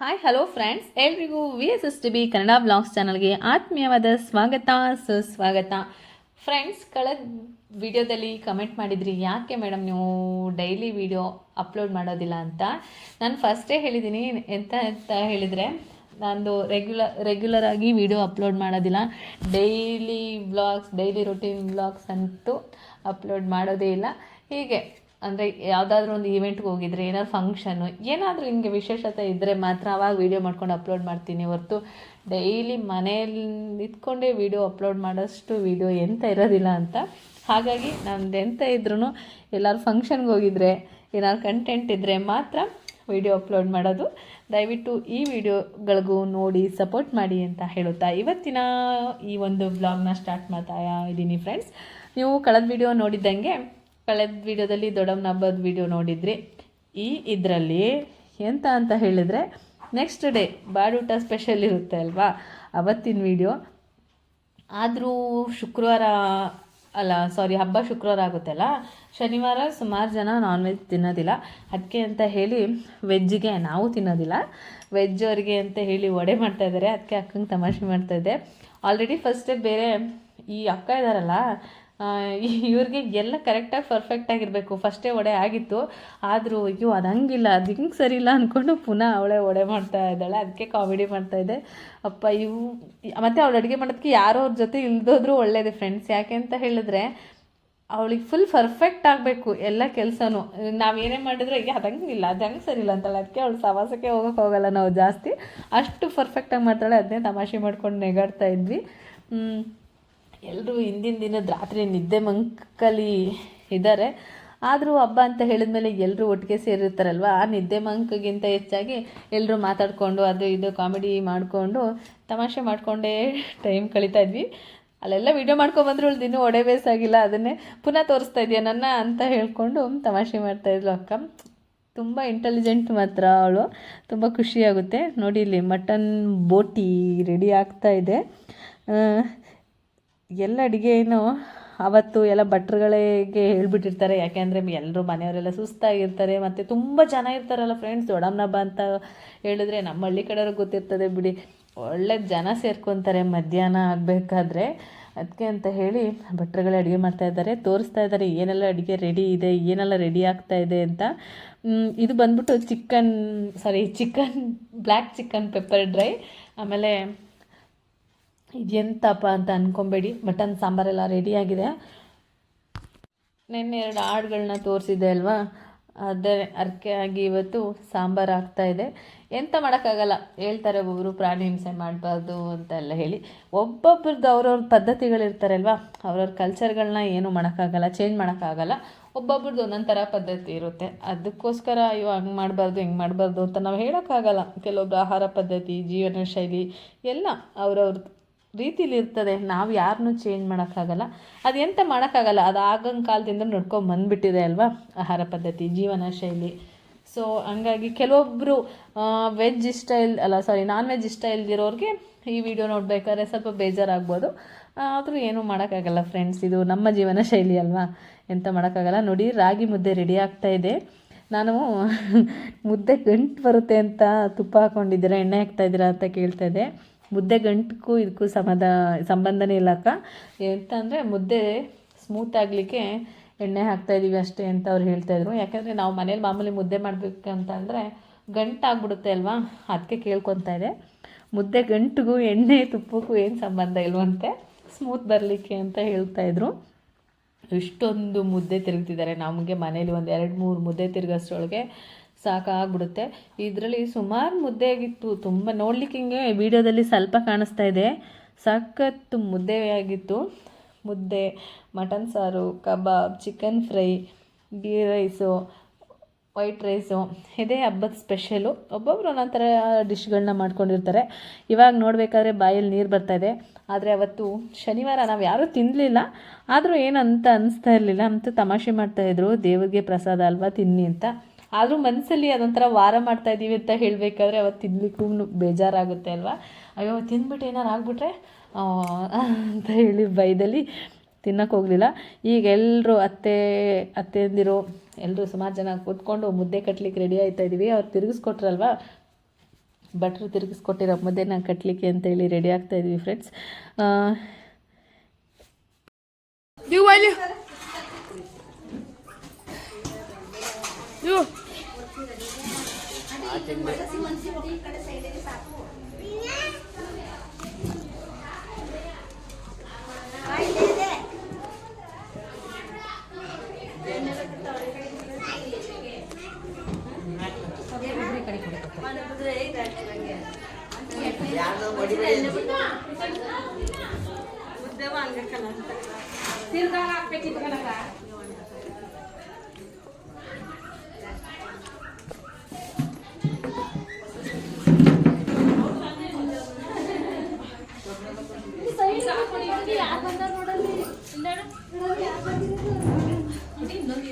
Hi hello friends ಎಲ್ರಿಗೂ V S S T B Kannada vlogs ಚಾನಲ್ಗೆ ಆತ್ಮೀಯವಾದ ಸ್ವಾಗತ, ಸುಸ್ವಾಗತ. ಫ್ರೆಂಡ್ಸ್ ಕಳೆದ ವಿಡಿಯೋದಲ್ಲಿ ಕಮೆಂಟ್ ಮಾಡಿದ್ರಿ, ಯಾಕೆ ಮೇಡಮ್ ನೀವು ಡೈಲಿ ವಿಡಿಯೋ ಅಪ್ಲೋಡ್ ಮಾಡೋದಿಲ್ಲ ಅಂತ? ನಾನು ಫಸ್ಟೇ ಹೇಳಿದ್ದೀನಿ ಎಂತ ಅಂತ ಹೇಳಿದರೆ ನಾನು ರೆಗ್ಯುಲರ್ ರೆಗ್ಯುಲರ್ ಆಗಿ ವಿಡಿಯೋ ಅಪ್ಲೋಡ್ ಮಾಡೋದಿಲ್ಲ. Daily vlogs daily routine vlogs ಅಂತೂ ಅಪ್ಲೋಡ್ ಮಾಡೋದೇ ಇಲ್ಲ. ಹೀಗೆ. ಅಂದರೆ ಯಾವುದಾದ್ರೂ ಒಂದು ಈವೆಂಟ್ಗೆ ಹೋಗಿದ್ರೆ, ಏನಾದ್ರು ಫಂಕ್ಷನ್ನು ಏನಾದರೂ ಹಿಂಗೆ ವಿಶೇಷತೆ ಇದ್ದರೆ ಮಾತ್ರ ಆವಾಗ ವೀಡಿಯೋ ಮಾಡ್ಕೊಂಡು ಅಪ್ಲೋಡ್ ಮಾಡ್ತೀನಿ. ಹೊರತು ಡೈಲಿ ಮನೆಯಲ್ಲಿ ನಿಂತ್ಕೊಂಡೇ ವೀಡಿಯೋ ಅಪ್ಲೋಡ್ ಮಾಡೋಷ್ಟು ವೀಡಿಯೋ ಎಂತ ಇರೋದಿಲ್ಲ ಅಂತ. ಹಾಗಾಗಿ ನಮ್ದು ಎಂತ ಇದ್ರೂ ಎಲ್ಲರೂ ಫಂಕ್ಷನ್ಗೆ ಹೋಗಿದ್ರೆ, ಏನಾದ್ರು ಕಂಟೆಂಟ್ ಇದ್ದರೆ ಮಾತ್ರ ವಿಡಿಯೋ ಅಪ್ಲೋಡ್ ಮಾಡೋದು. ದಯವಿಟ್ಟು ಈ ವಿಡಿಯೋಗಳಿಗೂ ನೋಡಿ ಸಪೋರ್ಟ್ ಮಾಡಿ ಅಂತ ಹೇಳುತ್ತಾ ಇವತ್ತಿನ ಈ ಒಂದು ಬ್ಲಾಗ್ನ ಸ್ಟಾರ್ಟ್ ಮಾಡ್ತಾ ಇದ್ದೀನಿ ಫ್ರೆಂಡ್ಸ್ ನೀವು ಕಳೆದ ವಿಡಿಯೋ ನೋಡಿದ್ದಂಗೆ ಕಳೆದ ವಿಡಿಯೋದಲ್ಲಿ ದೊಡ್ಡಮ್ಮನ ಹಬ್ಬದ ವೀಡಿಯೋ ನೋಡಿದ್ರಿ. ಈ ಇದರಲ್ಲಿ ಎಂತ ಅಂತ ಹೇಳಿದರೆ ನೆಕ್ಸ್ಟ್ ಡೇ ಬಾಡೂಟ ಸ್ಪೆಷಲ್ ಇರುತ್ತೆ ಅಲ್ವಾ? ಅವತ್ತಿನ ವಿಡಿಯೋ. ಆದರೂ ಶುಕ್ರವಾರ, ಅಲ್ಲ ಸಾರಿ ಹಬ್ಬ ಶುಕ್ರವಾರ ಆಗುತ್ತಲ್ಲ ಶನಿವಾರ ಸುಮಾರು ಜನ ನಾನ್ ವೆಜ್ ತಿನ್ನೋದಿಲ್ಲ. ಅದಕ್ಕೆ ಅಂತ ಹೇಳಿ ವೆಜ್ಜಿಗೆ ನಾವು ತಿನ್ನೋದಿಲ್ಲ. ವೆಜ್ ಅವರಿಗೆ ಅಂತ ಹೇಳಿ ವಡೆ ಮಾಡ್ತಾಯಿದ್ದಾರೆ ಅದಕ್ಕೆ ಅಕ್ಕಂಗೆ ತಮಾಷೆ ಮಾಡ್ತಾಯಿದ್ದೆ ಆಲ್ರೆಡಿ ಫಸ್ಟೇ ಬೇರೆ ಈ ಅಕ್ಕ ಇದ್ದಾರಲ್ಲ ಇವ್ರಿಗೆ ಎಲ್ಲ ಕರೆಕ್ಟಾಗಿ ಪರ್ಫೆಕ್ಟಾಗಿರಬೇಕು ಫಸ್ಟೇ ಒಡೆ ಆಗಿತ್ತು. ಆದರೂ, ಅಯ್ಯೋ, ಅದು ಹಂಗಿಲ್ಲ, ಅದು ಹಿಂಗೆ ಸರಿ ಇಲ್ಲ ಅಂದ್ಕೊಂಡು ಪುನಃ ಅವಳೇ ಒಡೆ ಮಾಡ್ತಾ ಇದ್ದಾಳೆ. ಅದಕ್ಕೆ ಕಾಮಿಡಿ ಮಾಡ್ತಾಯಿದ್ದೆ ಅಪ್ಪ, ಇವು, ಮತ್ತು ಅವಳು ಅಡುಗೆ ಮಾಡೋದಕ್ಕೆ ಯಾರೋ ಅವ್ರ ಜೊತೆ ಇಲ್ದೋದ್ರೂ ಒಳ್ಳೆಯದೇ ಫ್ರೆಂಡ್ಸ್ ಯಾಕೆ ಅಂತ ಹೇಳಿದ್ರೆ, ಅವಳಿಗೆ ಫುಲ್ ಪರ್ಫೆಕ್ಟ್ ಆಗಬೇಕು ಎಲ್ಲ ಕೆಲಸನೂ. ನಾವೇನೇ ಮಾಡಿದ್ರೆ ಈಗ ಅದು ಹಂಗಿಲ್ಲ, ಅದು ಹಂಗೆ ಸರಿ ಇಲ್ಲ ಅಂತಾಳೆ ಅದಕ್ಕೆ ಅವಳು ಸವಾಸಕ್ಕೆ ಹೋಗೋಕೆ ಹೋಗಲ್ಲ ನಾವು ಜಾಸ್ತಿ. ಅಷ್ಟು ಪರ್ಫೆಕ್ಟಾಗಿ ಮಾಡ್ತಾಳೆ. ಅದನ್ನೇ ತಮಾಷೆ ಮಾಡ್ಕೊಂಡು ನೆಗಾಡ್ತಾ ಇದ್ವಿ. ಎಲ್ಲರೂ ಹಿಂದಿನ ದಿನದ ರಾತ್ರಿ ನಿದ್ದೆ ಮಂಕಲಿ ಇದ್ದಾರೆ ಆದರೂ ಹಬ್ಬ ಅಂತ ಹೇಳಿದ ಮೇಲೆ ಎಲ್ಲರೂ ಒಟ್ಟಿಗೆ ಸೇರಿರ್ತಾರಲ್ವ? ಆ ನಿದ್ದೆ ಮಂಕಗಿಂತ ಹೆಚ್ಚಾಗಿ ಎಲ್ಲರೂ ಮಾತಾಡಿಕೊಂಡು ಅದು ಇದು ಕಾಮಿಡಿ ಮಾಡಿಕೊಂಡು ತಮಾಷೆ ಮಾಡಿಕೊಂಡೇ ಟೈಮ್ ಕಳೀತಾ ಇದ್ವಿ. ಅಲ್ಲೆಲ್ಲ ವೀಡಿಯೋ ಮಾಡ್ಕೊಬಂದ್ರು ಅವಳು ಇನ್ನೂ ಒಡೆ ಬೇಸಾಗಿಲ್ಲ, ಅದನ್ನೇ ಪುನಃ ತೋರಿಸ್ತಾ ಇದೆಯಾ ನನ್ನ ಅಂತ ಹೇಳ್ಕೊಂಡು ತಮಾಷೆ ಮಾಡ್ತಾಯಿದ್ಲು ಅಕ್ಕ. ತುಂಬ ಇಂಟೆಲಿಜೆಂಟ್ ಮಾತ್ರ ಅವಳು. ತುಂಬ ಖುಷಿಯಾಗುತ್ತೆ ನೋಡಿ ಇಲ್ಲಿ ಮಟನ್ ಬೋಟಿ ರೆಡಿ ಆಗ್ತಾ ಇದೆ. ಎಲ್ಲ ಅಡುಗೆನೂ ಅವತ್ತು ಎಲ್ಲ ಭಟ್ರುಗಳಿಗೆ ಹೇಳ್ಬಿಟ್ಟಿರ್ತಾರೆ. ಯಾಕೆಂದರೆ ಎಲ್ಲರೂ ಮನೆಯವರೆಲ್ಲ ಸುಸ್ತಾಗಿರ್ತಾರೆ. ಮತ್ತು ತುಂಬ ಜನ ಇರ್ತಾರಲ್ಲ ಫ್ರೆಂಡ್ಸ್ ದೊಡ್ಡಮ್ಮನ ಹಬ್ಬ ಅಂತ ಹೇಳಿದ್ರೆ ನಮ್ಮ ಹಳ್ಳಿ ಕಡೆಯವ್ರಿಗೆ ಗೊತ್ತಿರ್ತದೆ ಬಿಡಿ. ಒಳ್ಳೆ ಜನ ಸೇರ್ಕೊತಾರೆ ಮಧ್ಯಾಹ್ನ ಆಗಬೇಕಾದ್ರೆ. ಅದಕ್ಕೆ ಅಂತ ಹೇಳಿ ಭಟ್ರುಗಳೇ ಅಡುಗೆ ಮಾಡ್ತಾ ಇದ್ದಾರೆ. ತೋರಿಸ್ತಾ ಇದ್ದಾರೆ ಏನೆಲ್ಲ ಅಡುಗೆ ರೆಡಿ ಇದೆ, ಏನೆಲ್ಲ ರೆಡಿ ಆಗ್ತಾ ಇದೆ ಅಂತ. ಇದು ಬಂದ್ಬಿಟ್ಟು chicken sorry chicken black chicken pepper dry ಆಮೇಲೆ ಇದೆಂತಪ್ಪ ಅಂತ ಅಂದ್ಕೊಬೇಡಿ ಮಟನ್ ಸಾಂಬಾರೆಲ್ಲ ರೆಡಿಯಾಗಿದೆ ನಿನ್ನೆ ಎರಡು ಹಾಡುಗಳನ್ನ ತೋರಿಸಿದ್ದೆ ಅಲ್ವಾ? ಅದೇ ಅರ್ಕೆ ಆಗಿ ಇವತ್ತು ಸಾಂಬಾರು ಇದೆ. ಎಂತ ಮಾಡೋಕ್ಕಾಗಲ್ಲ. ಹೇಳ್ತಾರೆ ಒಬ್ಬೊಬ್ಬರು ಪ್ರಾಣಿ ಹಿಂಸೆ ಮಾಡಬಾರ್ದು ಅಂತೆಲ್ಲ ಹೇಳಿ. ಒಬ್ಬೊಬ್ರದ್ದು ಅವ್ರವ್ರ ಪದ್ಧತಿಗಳಿರ್ತಾರಲ್ವ ಅವ್ರವ್ರ ಕಲ್ಚರ್ಗಳನ್ನ ಏನೂ ಮಾಡೋಕ್ಕಾಗಲ್ಲ ಚೇಂಜ್ ಮಾಡೋಕ್ಕಾಗಲ್ಲ. ಒಬ್ಬೊಬ್ರದ್ದು ಒಂದೊಂದು ಥರ ಪದ್ಧತಿ ಇರುತ್ತೆ. ಅದಕ್ಕೋಸ್ಕರ, ಅಯ್ಯೋ, ಹಂಗೆ ಮಾಡಬಾರ್ದು, ಹಿಂಗೆ ಮಾಡಬಾರ್ದು ಅಂತ ನಾವು ಹೇಳೋಕ್ಕಾಗಲ್ಲ. ಕೆಲವೊಬ್ರು ಆಹಾರ ಪದ್ಧತಿ, ಜೀವನ ಶೈಲಿ ಎಲ್ಲ ಅವ್ರವ್ರ ರೀತಿಲಿ ಇರ್ತದೆ ನಾವು ಯಾರನ್ನೂ ಚೇಂಜ್ ಮಾಡೋಕ್ಕಾಗಲ್ಲ. ಅದು ಎಂತ ಮಾಡೋಕ್ಕಾಗಲ್ಲ? ಅದು ಆಗಂಗೆ ಕಾಲದಿಂದ ನಡ್ಕೊಂಡು ಬಂದುಬಿಟ್ಟಿದೆ ಅಲ್ವಾ ಆಹಾರ ಪದ್ಧತಿ, ಜೀವನ ಶೈಲಿ. ಸೊ ಹಂಗಾಗಿ ಕೆಲವೊಬ್ಬರು ವೆಜ್ ಇಷ್ಟ ಇಲ್ ಅಲ್ಲ ಸಾರಿ ನಾನ್ ವೆಜ್ ಇಷ್ಟ ಇಲ್ದಿರೋರಿಗೆ ಈ ವಿಡಿಯೋ ನೋಡಬೇಕಾದ್ರೆ ಸ್ವಲ್ಪ ಬೇಜಾರಾಗ್ಬೋದು. ಆದರೂ ಏನೂ ಮಾಡೋಕ್ಕಾಗಲ್ಲ ಫ್ರೆಂಡ್ಸ್ ಇದು ನಮ್ಮ ಜೀವನ ಶೈಲಿ ಅಲ್ವಾ? ಎಂತ ಮಾಡೋಕ್ಕಾಗಲ್ಲ? ನೋಡಿ, ರಾಗಿ ಮುದ್ದೆ ರೆಡಿ ಆಗ್ತಾ ಇದೆ. ನಾನು ಮುದ್ದೆ ಗಂಟು ಬರುತ್ತೆ ಅಂತ ತುಪ್ಪ ಹಾಕ್ಕೊಂಡಿದ್ದೀರಾ ಎಣ್ಣೆ ಹಾಕ್ತಾಯಿದ್ದೀರಾ ಅಂತ ಕೇಳ್ತಾ ಇದ್ದೆ. ಮುದ್ದೆ ಗಂಟಕ್ಕೂ ಇದಕ್ಕೂ ಸಂಬಂಧ ಸಂಬಂಧನೇ ಇಲ್ಲ ಅಕ್ಕ. ಎಂತ ಅಂದರೆ ಮುದ್ದೆ ಸ್ಮೂತ್ ಆಗಲಿಕ್ಕೆ ಎಣ್ಣೆ ಹಾಕ್ತಾಯಿದ್ದೀವಿ ಅಷ್ಟೇ ಅಂತ ಅವ್ರು ಹೇಳ್ತಾಯಿದ್ರು ಯಾಕಂದರೆ ನಾವು ಮನೇಲಿ ಮಾಮೂಲಿ ಮುದ್ದೆ ಮಾಡಬೇಕು ಅಂದರೆ ಗಂಟಾಗ್ಬಿಡುತ್ತೆ ಅಲ್ವಾ? ಅದಕ್ಕೆ ಕೇಳ್ಕೊತಾ ಇದೆ. ಮುದ್ದೆ ಗಂಟಿಗೂ ಎಣ್ಣೆ ತುಪ್ಪಕ್ಕೂ ಏನು ಸಂಬಂಧ ಇಲ್ವಂತೆ? ಸ್ಮೂತ್ ಬರಲಿಕ್ಕೆ ಅಂತ ಹೇಳ್ತಾಯಿದ್ರು ಇಷ್ಟೊಂದು ಮುದ್ದೆ ತಿರುಗ್ತಿದ್ದಾರೆ ನಮಗೆ ಮನೇಲಿ ಒಂದು ಎರಡು ಮೂರು ಮುದ್ದೆ ತಿರುಗಷ್ಟರೊಳಗೆ ಸಾಕಾಗ್ಬಿಡುತ್ತೆ. ಇದರಲ್ಲಿ ಸುಮಾರು ಮುದ್ದೆ ಆಗಿತ್ತು ತುಂಬ ನೋಡಲಿಕ್ಕೆ ಹಿಂಗೆ ವಿಡಿಯೋದಲ್ಲಿ ಸ್ವಲ್ಪ ಕಾಣಿಸ್ತಾ ಇದೆ. ಸಖತ್ತು ಮುದ್ದೆ ಆಗಿತ್ತು ಮುದ್ದೆ, ಮಟನ್ ಸಾರು, ಕಬಾಬ್, chicken fry, ghee rice, white rice, ಇದೇ ಹಬ್ಬದ ಸ್ಪೆಷಲು. ಒಬ್ಬೊಬ್ರು ಒಂದೊಂದು ಥರ ಡಿಶ್ಗಳನ್ನ ಮಾಡ್ಕೊಂಡಿರ್ತಾರೆ. ಇವಾಗ ನೋಡಬೇಕಾದ್ರೆ ಬಾಯಲ್ಲಿ ನೀರು ಬರ್ತಾ ಇದೆ. ಆದರೆ ಅವತ್ತು ಶನಿವಾರ ನಾವು ಯಾರೂ ತಿನ್ನಲಿಲ್ಲ ಆದರೂ ಏನಂತ ಅನಿಸ್ತಾ ಇರಲಿಲ್ಲ. ಅಂತ ತಮಾಷೆ ಮಾಡ್ತಾಯಿದ್ರು ದೇವ್ರಿಗೆ ಪ್ರಸಾದ ಅಲ್ವಾ ತಿನ್ನಿ ಅಂತ. ಆದರೂ ಮನಸ್ಸಲ್ಲಿ ಅದೊಂಥರ ವಾರ ಮಾಡ್ತಾ ಇದ್ದೀವಿ ಅಂತ ಹೇಳಬೇಕಾದ್ರೆ ಅವತ್ತು ತಿನ್ಲಿಕ್ಕೂ ಬೇಜಾರಾಗುತ್ತೆ ಅಲ್ವಾ? ಅಯ್ಯೋ, ತಿಂದ್ಬಿಟ್ಟು ಏನಾರು ಆಗಿಬಿಟ್ರೆ ಅಂತ ಹೇಳಿ ಬೈದಲ್ಲಿ ತಿನ್ನಕ್ಕೆ ಹೋಗಲಿಲ್ಲ. ಈಗ ಎಲ್ಲರೂ ಅತ್ತೆ, ಅತ್ತೆಯಂದಿರು ಎಲ್ಲರೂ ಸುಮಾರು ಜನ ಕೂತ್ಕೊಂಡು ಮುದ್ದೆ ಕಟ್ಟಲಿಕ್ಕೆ ರೆಡಿ ಆಯ್ತಾ ಇದ್ದೀವಿ ಅವ್ರು ತಿರುಗಿಸ್ಕೊಟ್ರಲ್ವ? ಭಟ್ರು ತಿರುಗಿಸ್ಕೊಟ್ಟಿರೋ ಮುದ್ದೆನ ಕಟ್ಟಲಿಕ್ಕೆ ಅಂತೇಳಿ ರೆಡಿ ಆಗ್ತಾ ಇದ್ದೀವಿ ಫ್ರೆಂಡ್ಸ್ ಯು ಇನ್ನೊಂದು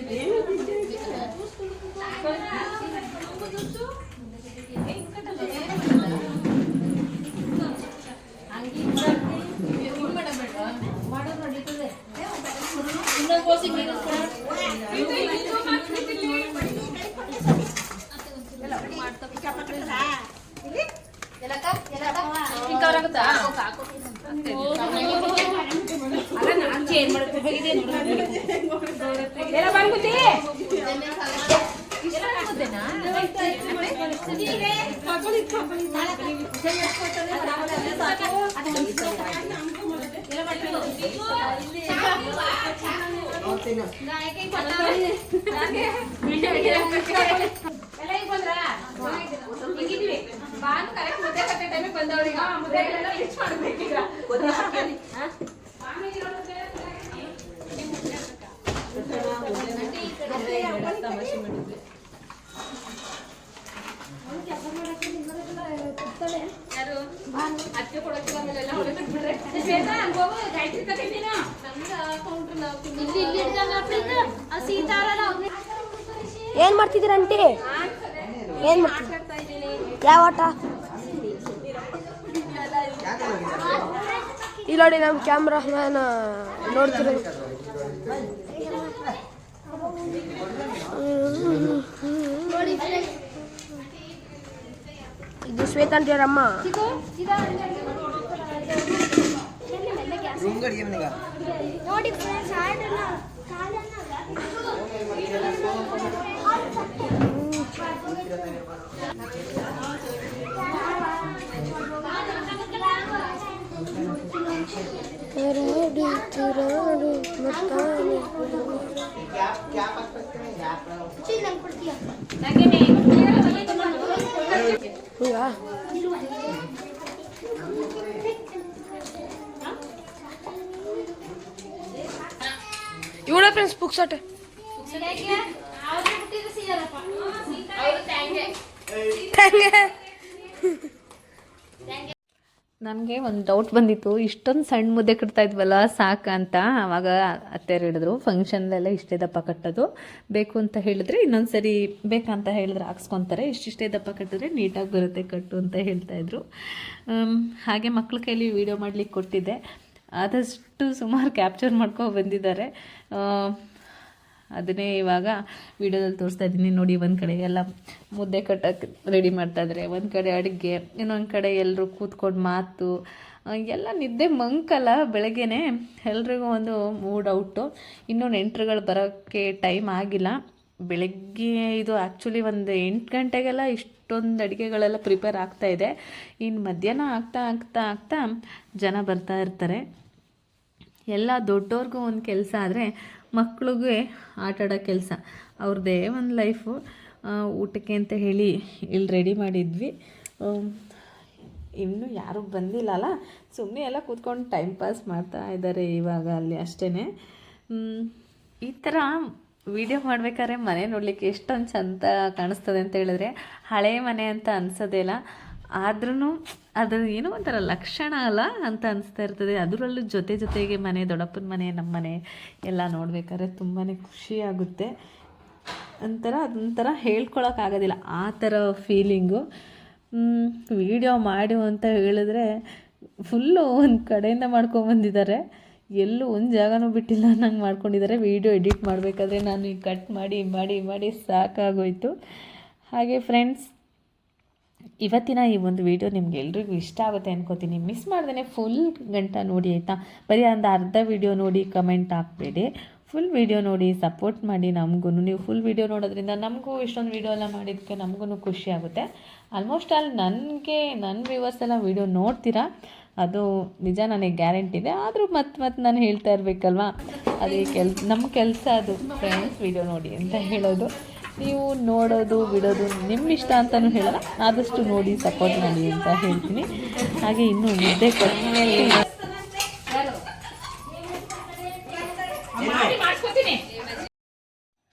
ನೀವು ಅಲ್ಲಿ ನೀವು ಏನ್ ಮಾಡ್ತಿದ್ದೀರ ಅಂಟಿ ಏನ್ ಮಾಡ್ತಿದ್ದೀರ ಯಾವ ಆಟ? ಇಲ್ಲಿ ನೋಡಿ ನಮ್ಮ ಕ್ಯಾಮ್ರಾ ಮ್ಯಾನ್ ನೋಡ್ತಿರೋ ಇದು ಶ್ವೇತಾಂಟಿ ಅವ್ರ ಅಮ್ಮ ನೋಡಿ ಫ್ರೆಂಡ್ಸ್ ಹಾಡನ್ನ ತಿರಾಡಿ ತಿರಾಡಿ ಮುತ್ತಾನೆ ಹಿಂಗಾ ಇವಳ ಫ್ರೆಂಡ್ಸ್ ಬುಕ್ಸ್ ಅಟ್ ನನಗೆ ಒಂದು ಡೌಟ್ ಬಂದಿತ್ತು. ಇಷ್ಟೊಂದು ಸಣ್ಣ ಮುದ್ದೆ ಕಟ್ತಾ ಇದ್ವಲ್ಲ, ಸಾಕ ಅಂತ. ಆವಾಗ ಅತ್ತೆಯರು ಹೇಳಿದ್ರು ಫಂಕ್ಷನ್ಲೆಲ್ಲ ಇಷ್ಟೇ ದಪ್ಪ ಕಟ್ಟೋದು. ಬೇಕು ಅಂತ ಹೇಳಿದ್ರೆ ಇನ್ನೊಂದು ಸರಿ ಬೇಕಂತ ಹೇಳಿದ್ರೆ ಹಾಕ್ಸ್ಕೊತಾರೆ. ಇಷ್ಟಿಷ್ಟೇ ದಪ್ಪ ಕಟ್ಟಿದ್ರೆ ನೀಟಾಗಿ ಬರುತ್ತೆ ಕಟ್ಟು ಅಂತ ಹೇಳ್ತಾಯಿದ್ರು ಹಾಗೆ ಮಕ್ಳ ಕೈಲಿ ವೀಡಿಯೋ ಮಾಡ್ಲಿಕ್ಕೆ ಕೊಟ್ಟಿದ್ದೆ. ಆದಷ್ಟು ಸುಮಾರು ಕ್ಯಾಪ್ಚರ್ ಮಾಡ್ಕೊ ಬಂದಿದ್ದಾರೆ. ಅದನ್ನೇ ಇವಾಗ ವಿಡಿಯೋದಲ್ಲಿ ತೋರಿಸ್ತಾ ಇದ್ದೀನಿ. ನೋಡಿ, ಒಂದು ಕಡೆ ಎಲ್ಲ ಮುದ್ದೆ ಕಟ್ಟಕ್ಕೆ ರೆಡಿ ಮಾಡ್ತಾಯಿದ್ದಾರೆ ಒಂದು ಕಡೆ ಅಡುಗೆ, ಇನ್ನೊಂದು ಕಡೆ ಎಲ್ಲರೂ ಕೂತ್ಕೊಂಡು ಮಾತು. ಎಲ್ಲ ನಿದ್ದೆ ಮಂಕಲ್ಲ ಬೆಳಗ್ಗೆನೆ. ಎಲ್ರಿಗೂ ಒಂದು ಮೂಡ್ ಔಟು ಇನ್ನೂ ನೆಂಟ್ರುಗಳು ಬರೋಕ್ಕೆ ಟೈಮ್ ಆಗಿಲ್ಲ. ಬೆಳಗ್ಗೆ ಇದು ಆ್ಯಕ್ಚುಲಿ ಒಂದು ಎಂಟು ಗಂಟೆಗೆಲ್ಲ ಇಷ್ಟೊಂದು ಅಡುಗೆಗಳೆಲ್ಲ ಪ್ರಿಪೇರ್ ಆಗ್ತಾ ಇದೆ. ಇನ್ನು ಮಧ್ಯಾಹ್ನ ಆಗ್ತಾ ಆಗ್ತಾ ಆಗ್ತಾ ಜನ ಬರ್ತಾ ಇರ್ತಾರೆ. ಎಲ್ಲ ದೊಡ್ಡವ್ರಿಗೂ ಒಂದು ಕೆಲಸ ಆದರೆ ಮಕ್ಳಿಗೆ ಆಟ ಆಡೋ ಕೆಲಸ. ಅವ್ರದ್ದೇ ಒಂದು ಲೈಫು ಊಟಕ್ಕೆ ಅಂತ ಹೇಳಿ ಇಲ್ಲಿ ರೆಡಿ ಮಾಡಿದ್ವಿ. ಇನ್ನೂ ಯಾರೂ ಬಂದಿಲ್ಲಲ್ಲ ಸುಮ್ಮನೆ ಎಲ್ಲ ಕೂತ್ಕೊಂಡು ಟೈಮ್ ಪಾಸ್ ಮಾಡ್ತಾ ಇದ್ದಾರೆ ಇವಾಗ ಅಲ್ಲಿ ಅಷ್ಟೇ ಈ ಥರ ವಿಡಿಯೋ ಮಾಡ್ಬೇಕಾದ್ರೆ ಮನೆ ನೋಡಲಿಕ್ಕೆ ಎಷ್ಟೊಂದು ಚಂದ ಕಾಣಿಸ್ತದೆ ಅಂತ ಹೇಳಿದ್ರೆ ಹಳೆ ಮನೆ ಅಂತ ಅನ್ಸೋದೇ ಇಲ್ಲ. ಆದ್ರೂ ಅದು ಏನೋ ಒಂಥರ ಲಕ್ಷಣ ಅಲ್ಲ ಅಂತ ಅನಿಸ್ತಾ ಇರ್ತದೆ. ಅದರಲ್ಲೂ ಜೊತೆ ಜೊತೆಗೆ ಮನೆ, ದೊಡ್ಡಪ್ಪನ ಮನೆ, ನಮ್ಮ ಮನೆ ಎಲ್ಲ ನೋಡ್ಬೇಕಾದ್ರೆ ತುಂಬಾ ಖುಷಿ ಆಗುತ್ತೆ. ಒಂಥರ ಅದೊಂಥರ ಹೇಳ್ಕೊಳಕ್ಕಾಗೋದಿಲ್ಲ ಆ ಥರ ಫೀಲಿಂಗು ವಿಡಿಯೋ ಮಾಡು ಅಂತ ಹೇಳಿದ್ರೆ ಫುಲ್ಲು ಒಂದು ಕಡೆಯಿಂದ ಮಾಡ್ಕೊಂಬಂದಿದ್ದಾರೆ ಎಲ್ಲೂ ಒಂದು ಜಾಗನೂ ಬಿಟ್ಟಿಲ್ಲ ನಂಗೆ ಮಾಡ್ಕೊಂಡಿದ್ದಾರೆ. ವಿಡಿಯೋ ಎಡಿಟ್ ಮಾಡಬೇಕಾದ್ರೆ ನಾನು ಈಗ ಕಟ್ ಮಾಡಿ ಮಾಡಿ ಮಾಡಿ ಸಾಕಾಗೋಯ್ತು. ಹಾಗೆ ಫ್ರೆಂಡ್ಸ್ ಇವತ್ತಿನ ಈ ಒಂದು ವಿಡಿಯೋ ನಿಮ್ಗೆ ಎಲ್ರಿಗೂ ಇಷ್ಟ ಆಗುತ್ತೆ ಅನ್ಕೋತೀನಿ. ಮಿಸ್ ಮಾಡ್ದೇ ಫುಲ್ ಗಂಟ ನೋಡಿ ಆಯಿತಾ? ಬರೀ ಒಂದು ಅರ್ಧ ವಿಡಿಯೋ ನೋಡಿ ಕಮೆಂಟ್ ಹಾಕ್ಬೇಡಿ. ಫುಲ್ ವಿಡಿಯೋ ನೋಡಿ ಸಪೋರ್ಟ್ ಮಾಡಿ ನಮಗೂ ನೀವು ಫುಲ್ ವಿಡಿಯೋ ನೋಡೋದ್ರಿಂದ ನಮಗೂ ಇಷ್ಟೊಂದು ವಿಡಿಯೋ ಎಲ್ಲ ಮಾಡಿದ್ದಕ್ಕೆ ನಮಗೂ ಖುಷಿ ಆಗುತ್ತೆ. ಆಲ್ಮೋಸ್ಟ್ ಆಲ್ ನನಗೆ ನನ್ನ ವ್ಯೂವರ್ಸ್ ಎಲ್ಲ ವಿಡಿಯೋ ನೋಡ್ತೀರಾ? ಅದು ನಿಜ ನನಗೆ ಗ್ಯಾರಂಟಿ ಇದೆ. ಆದರೂ ಮತ್ತೆ ಮತ್ತೆ ನಾನು ಹೇಳ್ತಾ ಇರಬೇಕಲ್ವಾ? ಅದೇ ಕೆಲ್ ನಮ್ಮ ಕೆಲಸ ಅದು. ಫ್ರೆಂಡ್ಸ್ ವಿಡಿಯೋ ನೋಡಿ ಅಂತ ಹೇಳೋದು. ನೀವು ನೋಡೋದು, ಬಿಡೋದು ನಿಮ್ಮ ಇಷ್ಟ ಅಂತಲೂ ಹೇಳಲ್ಲ. ಆದಷ್ಟು ನೋಡಿ ಸಪೋರ್ಟ್ ಮಾಡಿ ಅಂತ ಹೇಳ್ತೀನಿ. ಹಾಗೆ ಇನ್ನೂ ಮುದ್ದೆ ಕೊಟ್ಟು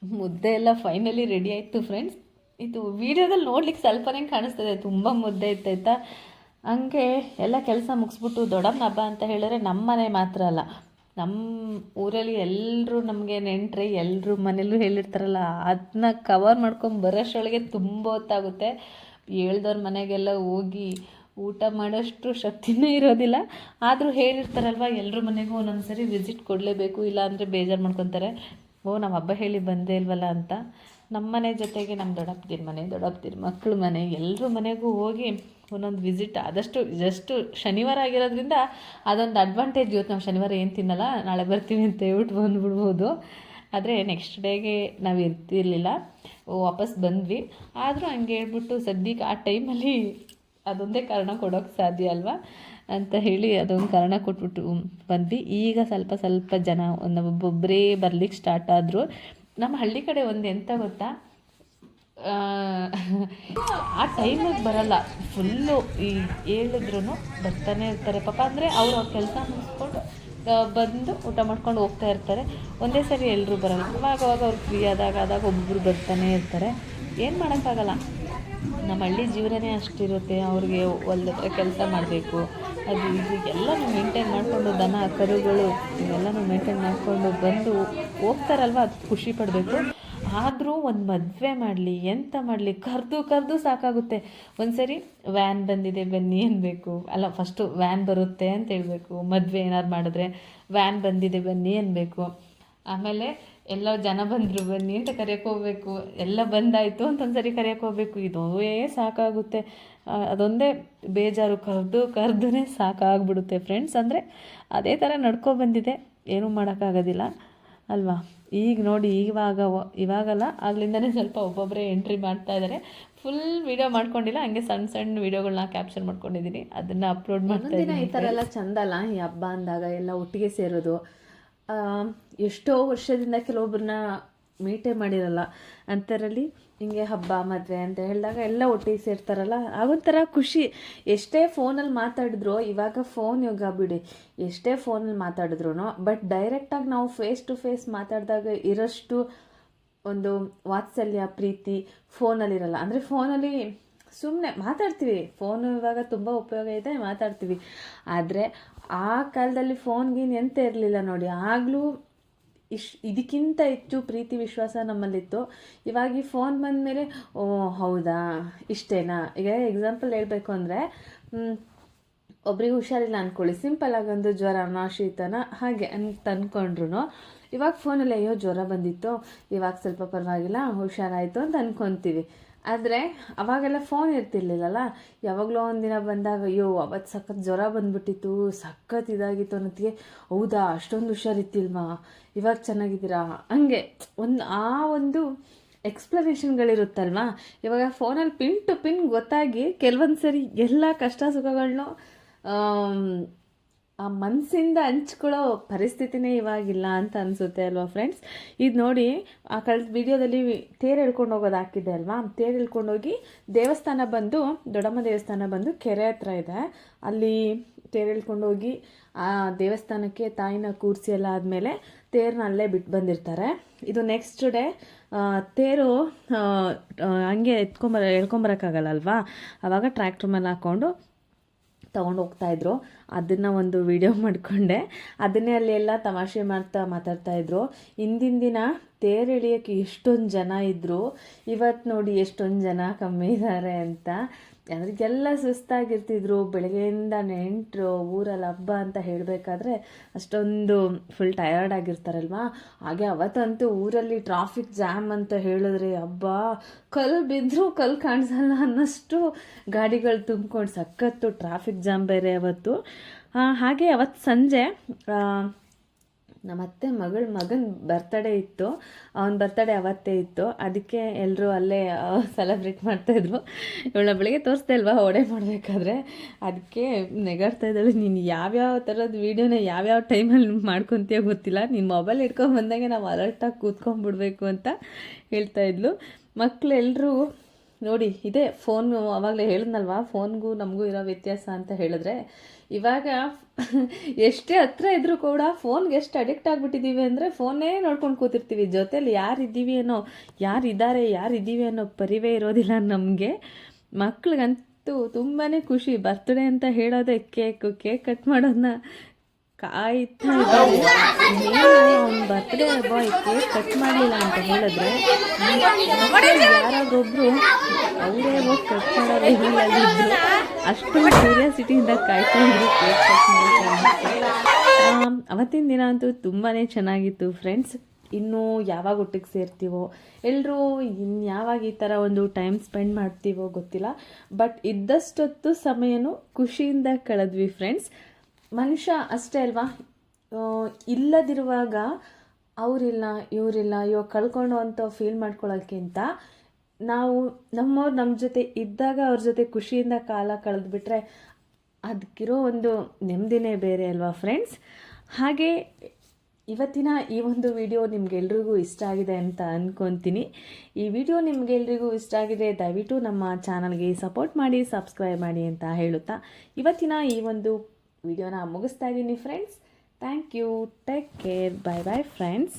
ಮುದ್ದೆ ಎಲ್ಲ ಫೈನಲಿ ರೆಡಿ ಆಯಿತು ಫ್ರೆಂಡ್ಸ್ ಇದು ವಿಡಿಯೋದಲ್ಲಿ ನೋಡ್ಲಿಕ್ಕೆ ಸ್ವಲ್ಪನೇ ಕಾಣಿಸ್ತದೆ. ತುಂಬ ಮುದ್ದೆ ಇತ್ತಾಯ್ತಾ ಹಂಗೆ ಎಲ್ಲ ಕೆಲಸ ಮುಗಿಸ್ಬಿಟ್ಟು ದೊಡ್ಡಮ್ಮ ಹಬ್ಬ ಅಂತ ಹೇಳಿದ್ರೆ ನಮ್ಮ ಮನೆ ಮಾತ್ರ ಅಲ್ಲ. ನಮ್ಮ ಊರಲ್ಲಿ ಎಲ್ಲರೂ ನಮಗೆ ನೆಂಟ್ರೆ ಎಲ್ಲರೂ ಮನೇಲೂ ಹೇಳಿರ್ತಾರಲ್ಲ ಅದನ್ನ ಕವರ್ ಮಾಡ್ಕೊಂಡು ಬರೋಷ್ಟೊಳಗೆ ತುಂಬ ಹೊತ್ತಾಗುತ್ತೆ. ಹೇಳ್ದವ್ರ ಮನೆಗೆಲ್ಲ ಹೋಗಿ ಊಟ ಮಾಡೋಷ್ಟು ಶಕ್ತಿನೇ ಇರೋದಿಲ್ಲ. ಆದರೂ ಹೇಳಿರ್ತಾರಲ್ವ ಎಲ್ಲರ ಮನೆಗೂ ಒಂದೊಂದು ಸರಿ ವಿಸಿಟ್ ಕೊಡಲೇಬೇಕು ಇಲ್ಲ ಅಂದರೆ ಬೇಜಾರು ಮಾಡ್ಕೊತಾರೆ. ಓ ನಮ್ಮ ಹಬ್ಬ ಹೇಳಿ ಬಂದೇ ಇಲ್ವಲ್ಲ ಅಂತ. ನಮ್ಮ ಮನೆ ಜೊತೆಗೆ ನಮ್ಮ ದೊಡ್ಡಪ್ಪದಿರ ಮನೆ, ದೊಡ್ಡಪ್ಪದಿರ ಮಕ್ಕಳು ಮನೆ ಎಲ್ಲರ ಮನೆಗೂ ಹೋಗಿ ಒಂದೊಂದು ವಿಸಿಟ್ ಆದಷ್ಟು ಜಸ್ಟು ಶನಿವಾರ ಆಗಿರೋದ್ರಿಂದ ಅದೊಂದು ಅಡ್ವಾಂಟೇಜ್ ಇವತ್ತು ನಾವು ಶನಿವಾರ ಏನು ತಿನ್ನಲ್ಲ, ನಾಳೆ ಬರ್ತೀವಿ ಅಂತ ಹೇಳ್ಬಿಟ್ಟು ಬಂದುಬಿಡ್ಬೋದು. ಆದರೆ ನೆಕ್ಸ್ಟ್ ಡೇಗೆ ನಾವು ಇರ್ತಿರ್ಲಿಲ್ಲ. ವಾಪಸ್ ಬಂದ್ವಿ. ಆದರೂ ಹಂಗೆ ಹೇಳ್ಬಿಟ್ಟು ಸದ್ಯಕ್ಕೆ ಆ ಟೈಮಲ್ಲಿ ಅದೊಂದೇ ಕಾರಣ ಕೊಡೋಕ್ಕೆ ಸಾಧ್ಯ ಅಲ್ವಾ? ಅಂತ ಹೇಳಿ ಅದೊಂದು ಕಾರಣ ಕೊಟ್ಬಿಟ್ಟು ಬಂದ್ವಿ. ಈಗ ಸ್ವಲ್ಪ ಸ್ವಲ್ಪ ಜನ ಒಬ್ಬೊಬ್ಬರೇ ಬರ್ಲಿಕ್ಕೆ ಸ್ಟಾರ್ಟ್ ಆದರು. ನಮ್ಮ ಹಳ್ಳಿ ಕಡೆ ಒಂದು ಎಂತ ಗೊತ್ತಾ? ಆ, ಟೈಮಿಗೆ ಬರಲ್ಲ. ಫುಲ್ಲು ಈ ಹೇಳಿದ್ರು ಬರ್ತಾನೆ ಇರ್ತಾರೆ. ಪಾಪ ಅಂದರೆ ಅವರು ಅವ್ರ ಕೆಲಸ ಮುಗಿಸ್ಕೊಂಡು ಬಂದು ಊಟ ಮಾಡ್ಕೊಂಡು ಹೋಗ್ತಾ ಇರ್ತಾರೆ. ಒಂದೇ ಸರಿ ಎಲ್ಲರೂ ಬರಲ್ಲ. ಅವಾಗ ಅವಾಗ ಅವ್ರು ಫ್ರೀ ಆದಾಗ ಆದಾಗ ಒಬ್ಬರು ಬರ್ತಾನೆ ಇರ್ತಾರೆ. ಏನು ಮಾಡೋಕ್ಕಾಗಲ್ಲ. ನಮ್ಮ ಹಳ್ಳಿ ಜೀವನನೇ ಅಷ್ಟಿರುತ್ತೆ. ಅವ್ರಿಗೆ ಹೊಲ್ದ ಹತ್ರ ಕೆಲಸ ಮಾಡಬೇಕು. ಅದು ಇದು ಎಲ್ಲನೂ ಮೇಂಟೈನ್ ಮಾಡಿಕೊಂಡು ದನ, ಕರುಗಳು ಇವೆಲ್ಲನೂ ಮೇಂಟೈನ್ ಮಾಡಿಕೊಂಡು ಬಂದು ಹೋಗ್ತಾರಲ್ವ, ಅದು ಖುಷಿ ಪಡಬೇಕು. ಆದರೂ ಒಂದು ಮದುವೆ ಮಾಡಲಿ, ಎಂತ ಮಾಡಲಿ, ಕರೆದು ಕರೆದು ಸಾಕಾಗುತ್ತೆ. ಒಂದು ಸರಿ ವ್ಯಾನ್ ಬಂದಿದೆ, ಬನ್ನಿ ಅನ್ನಬೇಕು ಅಲ್ಲ ಫಸ್ಟು ವ್ಯಾನ್ ಬರುತ್ತೆ ಅಂತ ಹೇಳಬೇಕು. ಮದುವೆ ಏನಾದ್ರು ಮಾಡಿದ್ರೆ ವ್ಯಾನ್ ಬಂದಿದೆ, ಬನ್ನಿ ಅನ್ನಬೇಕು ಆಮೇಲೆ ಎಲ್ಲ ಜನ ಬಂದರು ಬನ್ನಿ ಅಂತ ಕರೆಯೋಕೆ ಹೋಗ್ಬೇಕು. ಎಲ್ಲ ಬಂದಾಯಿತು ಅಂತ ಒಂದ್ಸರಿ ಕರೆಯೋಕೆ ಹೋಗ್ಬೇಕು. ಇದುವೇ ಸಾಕಾಗುತ್ತೆ. ಅದೊಂದೇ ಬೇಜಾರು. ಕರೆದು ಕರೆದೇ ಸಾಕಾಗ್ಬಿಡುತ್ತೆ ಫ್ರೆಂಡ್ಸ್ ಅಂದರೆ ಅದೇ ಥರ ನಡ್ಕೊ ಬಂದಿದೆ. ಏನೂ ಮಾಡೋಕ್ಕಾಗೋದಿಲ್ಲ. ಅಲ್ವಾ? ಈಗ ನೋಡಿ ಇವಾಗ ಇವಾಗಲ್ಲ. ಆಗ್ಲಿಂದನೇ ಸ್ವಲ್ಪ ಒಬ್ಬೊಬ್ಬರೇ ಎಂಟ್ರಿ ಮಾಡ್ತಾ ಇದ್ದಾರೆ ಫುಲ್ ವಿಡಿಯೋ ಮಾಡ್ಕೊಂಡಿಲ್ಲ. ಹಂಗೆ ಸಣ್ಣ ಸಣ್ಣ ವಿಡಿಯೋಗಳನ್ನ ಕ್ಯಾಪ್ಚರ್ ಮಾಡ್ಕೊಂಡಿದ್ದೀನಿ ಅದನ್ನು ಅಪ್ಲೋಡ್ ಮಾಡ್ತಾ ಈ ಥರ ಎಲ್ಲ ಚಂದಲ್ಲ ಈ ಹಬ್ಬ ಅಂದಾಗ ಎಲ್ಲ ಒಟ್ಟಿಗೆ ಸೇರೋದು ಎಷ್ಟೋ ವರ್ಷದಿಂದ ಕೆಲವೊಬ್ಬರನ್ನ ಮೀಟೇ ಮಾಡಿರಲ್ಲ. ಅಂಥರಲ್ಲಿ ಹಿಂಗೆ ಹಬ್ಬ, ಮದುವೆ ಅಂತ ಹೇಳಿದಾಗ ಎಲ್ಲ ಒಟ್ಟಿಗೆ ಸೇರ್ತಾರಲ್ಲ. ಆಗೊಂಥರ ಖುಷಿ. ಎಷ್ಟೇ ಫೋನಲ್ಲಿ ಮಾತಾಡಿದ್ರು, ಇವಾಗ ಫೋನ್ ಯೋಗ ಬಿಡಿ. ಎಷ್ಟೇ ಫೋನಲ್ಲಿ ಮಾತಾಡಿದ್ರು ಬಟ್ ಡೈರೆಕ್ಟಾಗಿ ನಾವು ಫೇಸ್ ಟು ಫೇಸ್ ಮಾತಾಡಿದಾಗ ಇರೋಷ್ಟು ಒಂದು ವಾತ್ಸಲ್ಯ, ಪ್ರೀತಿ ಫೋನಲ್ಲಿರಲ್ಲ ಅಂದರೆ ಫೋನಲ್ಲಿ ಸುಮ್ಮನೆ ಮಾತಾಡ್ತೀವಿ. ಫೋನು ಇವಾಗ ತುಂಬ ಉಪಯೋಗ ಇದೆ, ಮಾತಾಡ್ತೀವಿ. ಆದರೆ ಆ ಕಾಲದಲ್ಲಿ ಫೋನ್ ಗೀನ್ ಎಂತ ಇರಲಿಲ್ಲ ನೋಡಿ. ಆಗಲೂ ಇಶ್, ಇದಕ್ಕಿಂತ ಹೆಚ್ಚು ಪ್ರೀತಿ ವಿಶ್ವಾಸ ನಮ್ಮಲ್ಲಿತ್ತು. ಇವಾಗ ಫೋನ್ ಬಂದಮೇಲೆ, ಓ, ಹೌದಾ? ಇಷ್ಟೇನಾ? ಈಗ ಎಕ್ಸಾಂಪಲ್ ಹೇಳಬೇಕು ಅಂದರೆ ಒಬ್ರಿಗೆ ಹುಷಾರಿಲ್ಲ ಅಂದ್ಕೊಳ್ಳಿ ಸಿಂಪಲ್ ಒಂದು ಜ್ವರನ ಶೀತನ ಹಾಗೆ ಅಂತ ಅಂದ್ಕೊಂಡ್ರು ಇವಾಗ ಫೋನಲ್ಲಿ ಅಯ್ಯೋ, ಜ್ವರ ಬಂದಿತ್ತು. ಇವಾಗ ಸ್ವಲ್ಪ ಪರವಾಗಿಲ್ಲ, ಹುಷಾರಾಯಿತು ಅಂತ ಅನ್ಕೊತೀವಿ. ಆದರೆ ಅವಾಗೆಲ್ಲ ಫೋನ್ ಇರ್ತಿರ್ಲಿಲ್ಲಲ್ಲ? ಯಾವಾಗಲೋ ಒಂದಿನ ಬಂದಾಗ, ಅಯ್ಯೋ ಅವತ್ತು ಸಖತ್ ಜ್ವರ ಬಂದ್ಬಿಟ್ಟಿತ್ತು, ಸಖತ್ ಇದಾಗಿತ್ತು ಅನ್ನೋತ್ತಿಗೆ, ಹೌದಾ, ಅಷ್ಟೊಂದು ಹುಷಾರಿತ್ತಿಲ್ವಾ ಇವಾಗ ಚೆನ್ನಾಗಿದ್ದೀರಾ? ಹಂಗೆ, ಒಂದು, ಆ ಒಂದು ಎಕ್ಸ್ಪ್ಲನೇಷನ್ಗಳಿರುತ್ತಲ್ವಾ ಇವಾಗ ಫೋನಲ್ಲಿ ಪಿನ್ ಟು ಪಿನ್ ಗೊತ್ತಾಗಿ ಕೆಲವೊಂದು ಸರಿ ಎಲ್ಲ ಕಷ್ಟ ಸುಖಗಳನ್ನೂ ಆ ಮನಸ್ಸಿಂದ ಹಂಚ್ಕೊಳ್ಳೋ ಪರಿಸ್ಥಿತಿನೇ ಇವಾಗಿಲ್ಲ ಅಂತ ಅನಿಸುತ್ತೆ ಅಲ್ವಾ ಫ್ರೆಂಡ್ಸ್ ಇದು ನೋಡಿ, ಆ ಕಳೆದ ವಿಡಿಯೋದಲ್ಲಿ ತೇರು ಎಳ್ಕೊಂಡು ಹೋಗೋದು ಹಾಕಿದ್ದೆ ಅಲ್ವಾ? ತೇರು ಹೋಗಿ ದೇವಸ್ಥಾನ ಬಂದು, ದೊಡ್ಡಮ್ಮ ದೇವಸ್ಥಾನ ಬಂದು ಕೆರೆ ಹತ್ರ ಇದೆ. ಅಲ್ಲಿ ತೇರು ಹೋಗಿ ಆ ದೇವಸ್ಥಾನಕ್ಕೆ ತಾಯಿನ ಕೂರಿಸಿ ಎಲ್ಲ ಆದಮೇಲೆ ತೇರನ್ನ ಅಲ್ಲೇ ಬಿಟ್ಟು ಬಂದಿರ್ತಾರೆ. ಇದು ನೆಕ್ಸ್ಟ್ ಡೇ ತೇರು ಹಂಗೆ ಎತ್ಕೊಂಬರ, ಎಳ್ಕೊಂಬರೋಕ್ಕಾಗಲ್ಲ ಅಲ್ವಾ? ಆವಾಗ ಟ್ರ್ಯಾಕ್ಟ್ರ್ ಮೇಲೆ ಹಾಕ್ಕೊಂಡು ತೊಗೊಂಡು ಹೋಗ್ತಾಯಿದ್ರು ಅದನ್ನು ಒಂದು ವಿಡಿಯೋ ಮಾಡಿಕೊಂಡೆ. ಅದನ್ನೇ ಅಲ್ಲಿ ಎಲ್ಲ ತಮಾಷೆ ಮಾಡ್ತಾ ಮಾತಾಡ್ತಾ ಇದ್ರು. ಹಿಂದಿನ ದಿನ ತೇರು ಎಳಿಯೋಕ್ಕೆ ಎಷ್ಟೊಂದು ಜನ ಇದ್ದರು ಇವತ್ತು ನೋಡಿ ಎಷ್ಟೊಂದು ಜನ ಕಮ್ಮಿ ಇದ್ದಾರೆ ಅಂತ. ಯಾರಿಗೆಲ್ಲ ಸುಸ್ತಾಗಿರ್ತಿದ್ರು, ಬೆಳಗ್ಗೆಯಿಂದ ನೆಂಟರು, ಊರಲ್ಲಿ ಹಬ್ಬ ಅಂತ ಹೇಳಬೇಕಾದ್ರೆ ಅಷ್ಟೊಂದು ಫುಲ್ ಟಯರ್ಡ್ ಆಗಿರ್ತಾರಲ್ವಾ? ಹಾಗೆ ಅವತ್ತಂತೂ ಊರಲ್ಲಿ ಟ್ರಾಫಿಕ್ ಜಾಮ್ ಅಂತ ಹೇಳಿದ್ರೆ ಹಬ್ಬ ಕಲ್ಲು ಬಿದ್ದರೂ ಕಲ್ಲು ಕಾಣಿಸಲ್ಲ ಅನ್ನೋಷ್ಟು ಗಾಡಿಗಳು ತುಂಬ್ಕೊಂಡು ಸಖತ್ತು ಟ್ರಾಫಿಕ್ ಜಾಮ್ ಬೇರೆ ಅವತ್ತು. ಹಾಗೆ ಅವತ್ತು ಸಂಜೆ ನಮ್ಮ ಅತ್ತೆ ಮಗಳ ಮಗನ ಬರ್ತಡೇ ಇತ್ತು. ಅವನ ಬರ್ತಡೇ ಅವತ್ತೇ ಇತ್ತು. ಅದಕ್ಕೆ ಎಲ್ಲರೂ ಅಲ್ಲೇ ಸೆಲೆಬ್ರೇಟ್ ಮಾಡ್ತಾಯಿದ್ರು ಇವಳ ಬೆಳಿಗ್ಗೆ ತೋರಿಸ್ತಾ ಇಲ್ವಾ ಓಡೆ ಮಾಡಬೇಕಾದ್ರೆ. ಅದಕ್ಕೆ ನೆಗಾಡ್ತಾ ಇದ್ದಾಳೆ. ನೀನು ಯಾವ್ಯಾವ ಥರದ ವೀಡಿಯೋನ ಯಾವ್ಯಾವ ಟೈಮಲ್ಲಿ ಮಾಡ್ಕೊತೀಯ ಗೊತ್ತಿಲ್ಲ. ನೀನು ಮೊಬೈಲ್ ಹಿಡ್ಕೊಂಡು ಬಂದಾಗೆ ನಾವು ಅಲರ್ಟಾಗಿ ಕೂತ್ಕೊಂಡ್ಬಿಡ್ಬೇಕು ಅಂತ ಹೇಳ್ತಾ ಇದ್ಲು. ಮಕ್ಕಳೆಲ್ಲರೂ ನೋಡಿ, ಇದೇ ಫೋನು ಅವಾಗಲೇ ಹೇಳಿದ್ನಲ್ವಾ? ಫೋನ್ಗೂ ನಮಗೂ ಇರೋ ವ್ಯತ್ಯಾಸ ಅಂತ ಹೇಳಿದ್ರೆ ಇವಾಗ ಎಷ್ಟೇ ಹತ್ರ ಇದ್ರೂ ಕೂಡ ಫೋನ್ಗೆ ಎಷ್ಟು ಅಡಿಕ್ಟ್ ಆಗಿಬಿಟ್ಟಿದ್ದೀವಿ ಅಂದರೆ ಫೋನೇ ನೋಡ್ಕೊಂಡು ಕೂತಿರ್ತೀವಿ. ಜೊತೇಲಿ ಯಾರು ಇದ್ದೀವಿ ಅನ್ನೋ ಯಾರು ಇದ್ದಾರೆ ಯಾರು ಇದ್ದೀವಿ ಅನ್ನೋ ಪರಿವೇ ಇರೋದಿಲ್ಲ ನಮಗೆ. ಮಕ್ಳಿಗಂತೂ ತುಂಬಾ ಖುಷಿ. ಬರ್ತ್ಡೇ ಅಂತ ಹೇಳೋದೇ ಕೇಕು ಕೇಕ್ ಕಟ್ ಮಾಡೋದನ್ನ ಕಾಯ್ತಾ ಅವ್ನ ಬರ್ತ್ಡೇ ಬಾಯ್ ಕೇಕ್ ಕಟ್ ಮಾಡಲಿಲ್ಲ ಅಂತ ಹೇಳಿದ್ರೆ ಯಾರಾದ್ರೊಬ್ರು ಅವರೇ ಹೋಗಿ ಕಟ್ ಮಾಡೋ ಅಷ್ಟು ಕ್ಯೂರಿಯಾಸಿಟಿಯಿಂದ ಕಾಯ್ತಾ ಇದ್ರು ಕೇಕ್ ಕಟ್ ಮಾಡಿ ಅವತ್ತಿನ ದಿನ ಅಂತೂ ತುಂಬಾ ಚೆನ್ನಾಗಿತ್ತು ಫ್ರೆಂಡ್ಸ್. ಇನ್ನೂ ಯಾವಾಗ ಒಟ್ಟಿಗೆ ಸೇರ್ತೀವೋ ಎಲ್ಲರೂ ಇನ್ನು ಯಾವಾಗ ಈ ಥರ ಒಂದು ಟೈಮ್ ಸ್ಪೆಂಡ್ ಮಾಡ್ತೀವೋ ಗೊತ್ತಿಲ್ಲ. ಬಟ್ ಇದ್ದಷ್ಟೊತ್ತು ಸಮಯನೂ ಖುಷಿಯಿಂದ ಕಳೆದ್ವಿ ಫ್ರೆಂಡ್ಸ್. ಮನುಷ್ಯ ಅಷ್ಟೇ ಅಲ್ವಾ? ಇಲ್ಲದಿರುವಾಗ ಅವರಿಲ್ಲ, ಇವರಿಲ್ಲ ಇವಾಗ ಕಳ್ಕೊಂಡು ಅಂತ ಫೀಲ್ ಮಾಡ್ಕೊಳ್ಳೋಕ್ಕಿಂತ ನಾವು ನಮ್ಮವ್ರು ನಮ್ಮ ಜೊತೆ ಇದ್ದಾಗ ಅವ್ರ ಜೊತೆ ಖುಷಿಯಿಂದ ಕಾಲ ಕಳೆದ್ಬಿಟ್ರೆ ಅದಕ್ಕಿರೋ ಒಂದು ನೆಮ್ಮದಿನೇ ಬೇರೆ ಅಲ್ವಾ ಫ್ರೆಂಡ್ಸ್ ಹಾಗೆ ಇವತ್ತಿನ ಈ ಒಂದು ವಿಡಿಯೋ ನಿಮ್ಗೆಲ್ರಿಗೂ ಇಷ್ಟ ಆಗಿದೆ ಅಂತ ಅಂದ್ಕೊತೀನಿ ಈ ವಿಡಿಯೋ ನಿಮ್ಗೆಲ್ರಿಗೂ ಇಷ್ಟ ಆಗಿದೆ, ದಯವಿಟ್ಟು ನಮ್ಮ ಚಾನಲ್ಗೆ ಸಪೋರ್ಟ್ ಮಾಡಿ ಸಬ್ಸ್ಕ್ರೈಬ್ ಮಾಡಿ ಅಂತ ಹೇಳುತ್ತಾ, ಇವತ್ತಿನ ಈ ಒಂದು ವಿಡಿಯೋನ ಮುಗಿಸ್ತಾ ಇದ್ದೀನಿ friends thank you take care bye bye friends